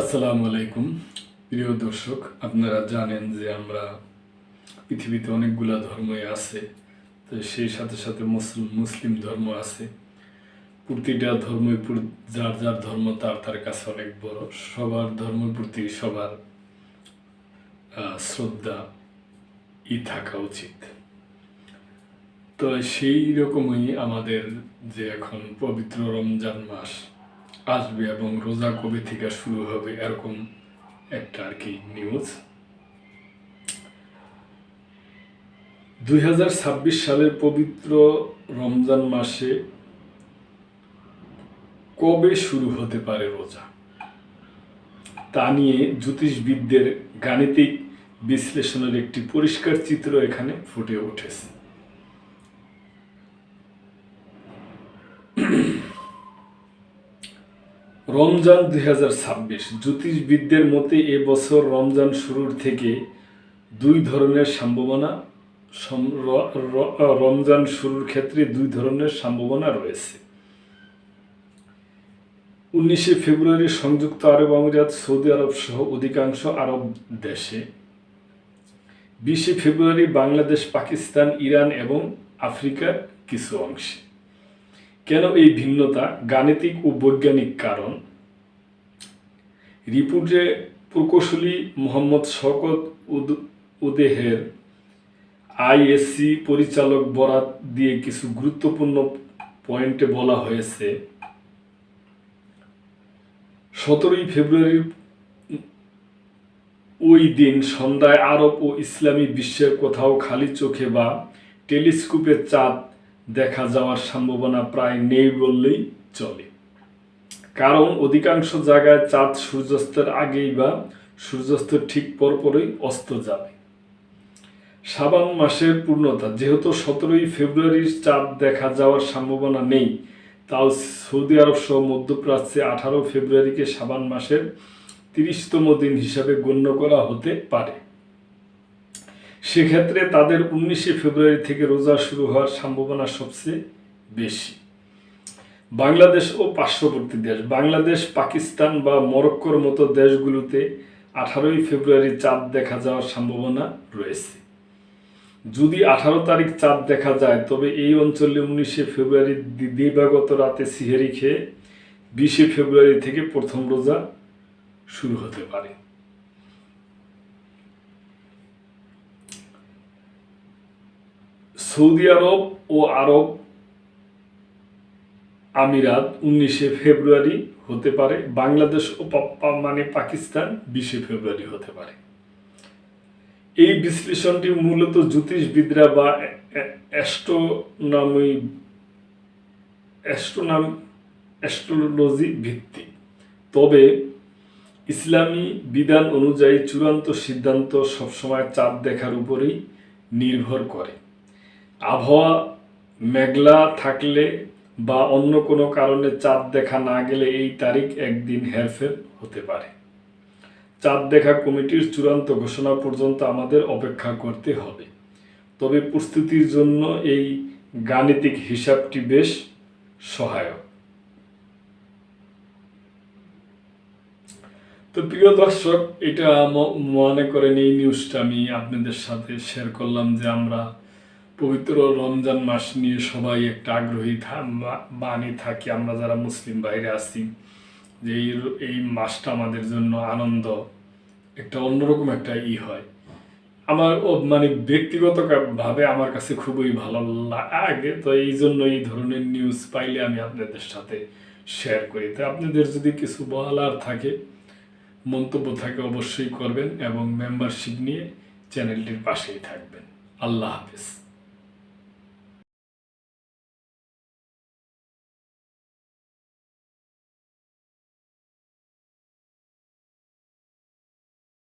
আসসালামু আলাইকুম। প্রিয় দর্শক, আপনারা জানেন যে আমরা পৃথিবীতে অনেকগুলা ধর্মই আছে, তো সেই সাথে সাথে মুসলিম মুসলিম ধর্ম আছে। প্রতিটা ধর্মই যার যার ধর্ম তার তার কাছে অনেক বড়। সবার ধর্মের প্রতি সবার শ্রদ্ধা ই থাকা উচিত। তো সেই রকমই আমাদের যে এখন পবিত্র রমজান মাস আসবে এবং রোজা কবে থেকে শুরু হবে এরকম একটা আর কি নিউজ দুই সালের পবিত্র রমজান মাসে কবে শুরু হতে পারে রোজা? তা নিয়ে জ্যোতিষবিদদের গাণিতিক বিশ্লেষণের একটি পরিষ্কার চিত্র এখানে ফুটে উঠেছে। রমজান দুই হাজার ছাব্বিশ। জ্যোতিষবিদদের মতে এবছর রমজান শুরুর থেকে দুই ধরনের সম্ভাবনা রমজান শুরুর ক্ষেত্রে দুই ধরনের সম্ভাবনা রয়েছে। উনিশে ফেব্রুয়ারি সংযুক্ত আরব আমিরাত, সৌদি আরব সহ অধিকাংশ আরব দেশে। বিশে ফেব্রুয়ারি বাংলাদেশ, পাকিস্তান, ইরান এবং আফ্রিকার কিছু অংশে। কেন এই ভিন্নতা? গাণিতিক ও বৈজ্ঞানিক কারণ। রিপোর্টে প্রকৌশলী মোহাম্মদ শকত উদ- উদেহের আইএসসি পরিচালক বরাত দিয়ে কিছু গুরুত্বপূর্ণ পয়েন্টে বলা হয়েছে। সতেরোই ফেব্রুয়ারির ওই দিন সন্ধ্যায় আরব ও ইসলামী বিশ্বের কোথাও খালি চোখে বা টেলিস্কোপের চাঁদ দেখা যাওয়ার সম্ভাবনা প্রায় নেই বললেই চলে। কারণ অধিকাংশ জায়গায় চাঁদ সূর্যাস্তের আগেই বা সূর্যাস্তের ঠিক পরপরই অস্ত যাবে। সাবান মাসের পূর্ণতা, যেহেতু সতেরোই ফেব্রুয়ারির চাঁদ দেখা যাওয়ার সম্ভাবনা নেই, তাও সৌদি আরব সহ মধ্যপ্রাচ্যে আঠারো ফেব্রুয়ারিকে সাবান মাসের তিরিশতম দিন হিসাবে গণ্য করা হতে পারে। সেক্ষেত্রে তাদের উনিশে ফেব্রুয়ারি থেকে রোজা শুরু হওয়ার সম্ভাবনা সবচেয়ে বেশি। বাংলাদেশ ও পার্শ্ববর্তী দেশ, বাংলাদেশ, পাকিস্তান বা মরক্কোর মতো দেশগুলোতে আঠারোই ফেব্রুয়ারি চাঁদ দেখা যাওয়ার সম্ভাবনা রয়েছে। যদি আঠারো তারিখ চাঁদ দেখা যায়, তবে এই অঞ্চলে উনিশে ফেব্রুয়ারি দিবাগত রাতে সিহেরি খেয়ে বিশে ফেব্রুয়ারি থেকে প্রথম রোজা শুরু হতে পারে। সৌদি আরব ও আরব আমিরাত উনিশে ফেব্রুয়ারি হতে পারে, বাংলাদেশ ও মানে পাকিস্তান বিশে ফেব্রুয়ারি হতে পারে। এই বিশ্লেষণটি মূলত জ্যোতিষবিদরা বা অ্যাস্ট্রোনমি, অ্যাস্ট্রোনাম, অ্যাস্ট্রোলজি ভিত্তিক। তবে ইসলামী বিধান অনুযায়ী চূড়ান্ত সিদ্ধান্ত সবসময় চাঁদ দেখার উপরেই নির্ভর করে। আবহাওয়া মেঘলা থাকলে বা অন্য কোনো কারণে চাঁদ দেখা না গেলে এই তারিখ একদিন হেরফের হতে পারে। চাঁদ দেখা কমিটির চূড়ান্ত ঘোষণা পর্যন্ত আমাদের অপেক্ষা করতে হবে। তবে প্রস্তুতির জন্য এই গাণিতিক হিসাবটি বেশ সহায়ক। তো প্রিয় দর্শক, এটা মনে করেন এই নিউজটা আমি আপনাদের সাথে শেয়ার করলাম যে আমরা পবিত্র রমজান মাস নিয়ে সবাই একটা আগ্রহী বাণী থাকি। আমরা যারা মুসলিম বাইরে আছি, যে এই মাসটা আমাদের জন্য আনন্দ, একটা অন্যরকম একটা ই হয়। আমার মানে ব্যক্তিগত ভাবে আমার কাছে খুবই ভালো লাগে, তো এই জন্য এই ধরনের নিউজ পাইলে আমি আপনাদের সাথে শেয়ার করি। তো আপনাদের যদি কিছু বলার থাকে, মন্তব্য থাকে অবশ্যই করবেন এবং মেম্বারশিপ নিয়ে চ্যানেলটির পাশেই থাকবেন। আল্লাহ হাফেজ।